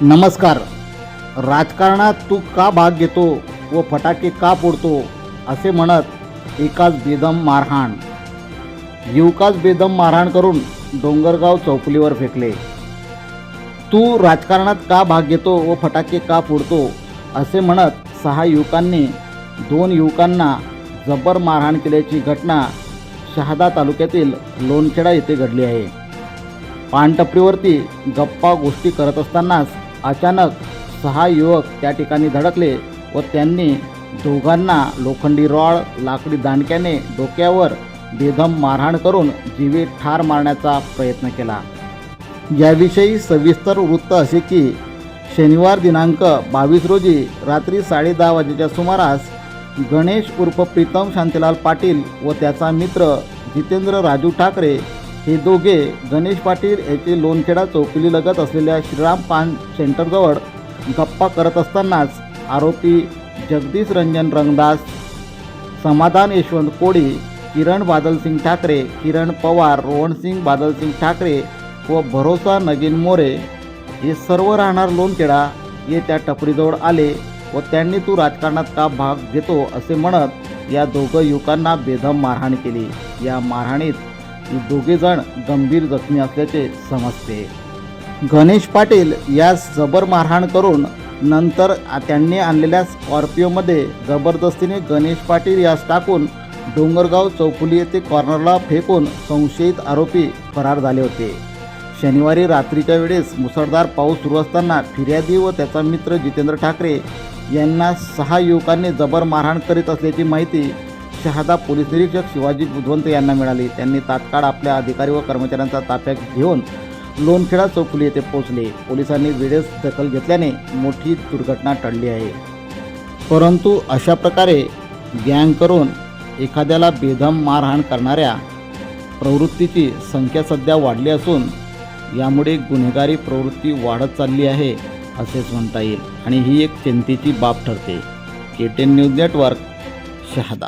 नमस्कार. राजकारणात तू का भाग घेतो व फटाके का फोडतो असे म्हणत एकाच बेदम मारहाण. युवकाच बेदम मारहाण करून डोंगरगाव चौकलीवर फेकले. तू राजकारणात का भाग घेतो व फटाके का फोडतो असे म्हणत सहा युवकांनी दोन युवकांना जबर मारहाण केल्याची घटना शहादा तालुक्यातील लोणखेडा येथे घडली आहे. पानटपरीवरती गप्पा गोष्टी करत असतानाच अचानक सहा युवक त्या ठिकाणी धडकले व त्यांनी दोघांना लोखंडी रॉड लाकडी दांडक्याने डोक्यावर बेदम मारहाण करून जीवे ठार मारण्याचा प्रयत्न केला. याविषयी सविस्तर वृत्त असे की शनिवार दिनांक बावीस रोजी रात्री साडेदहा वाजेच्या सुमारास गणेश उर्फ प्रीतम शांतीलाल पाटील व त्याचा मित्र जितेंद्र राजू ठाकरे हे दोघे गणेश पाटील याचे लोणखेडा चौकिली लगत असलेल्या श्रीराम पान सेंटरजवळ गप्पा करत असतानाच आरोपी जगदीश रंजन रंगदास समाधान यशवंत कोळी किरण बादलसिंग ठाकरे किरण पवार रोहनसिंग बादलसिंग ठाकरे व भरोसा नगीन मोरे हे सर्व राहणार लोणखेडा हे त्या टपरीजवळ आले व त्यांनी तू राजकारणात का भाग घेतो असे म्हणत या दोघं युवकांना बेदम मारहाण केली. या मारहाणीत दोघे दोघेजण गंभीर जखमी असल्याचे समजते. गणेश पाटील यास जबर मारहाण करून नंतर त्यांनी आणलेल्या स्कॉर्पिओमध्ये जबरदस्तीने गणेश पाटील यास टाकून डोंगरगाव चौफुली येथे कॉर्नरला फेकून संशयित आरोपी फरार झाले होते. शनिवारी रात्रीच्या वेळेस मुसळधार पाऊस सुरू असताना फिर्यादी व त्याचा मित्र जितेंद्र ठाकरे यांना सहा युवकांनी जबर मारहाण करीत असल्याची माहिती शहादा पोलीस निरीक्षक शिवाजी बुधवंत यांना मिळाली. त्यांनी तात्काळ आपल्या अधिकारी व कर्मचाऱ्यांचा ताफ्यात घेऊन लोणखेडा चौफुली येथे पोहोचले. पोलिसांनी वेळेस दखल घेतल्याने मोठी दुर्घटना टळली आहे. परंतु अशा प्रकारे गँग करून एखाद्याला बेदम मारहाण करणाऱ्या प्रवृत्तीची संख्या सध्या वाढली असून यामुळे गुन्हेगारी प्रवृत्ती वाढत चालली आहे असेच म्हणता येईल. आणि ही एक चिंतेची बाब ठरते. K ten news network Shahada.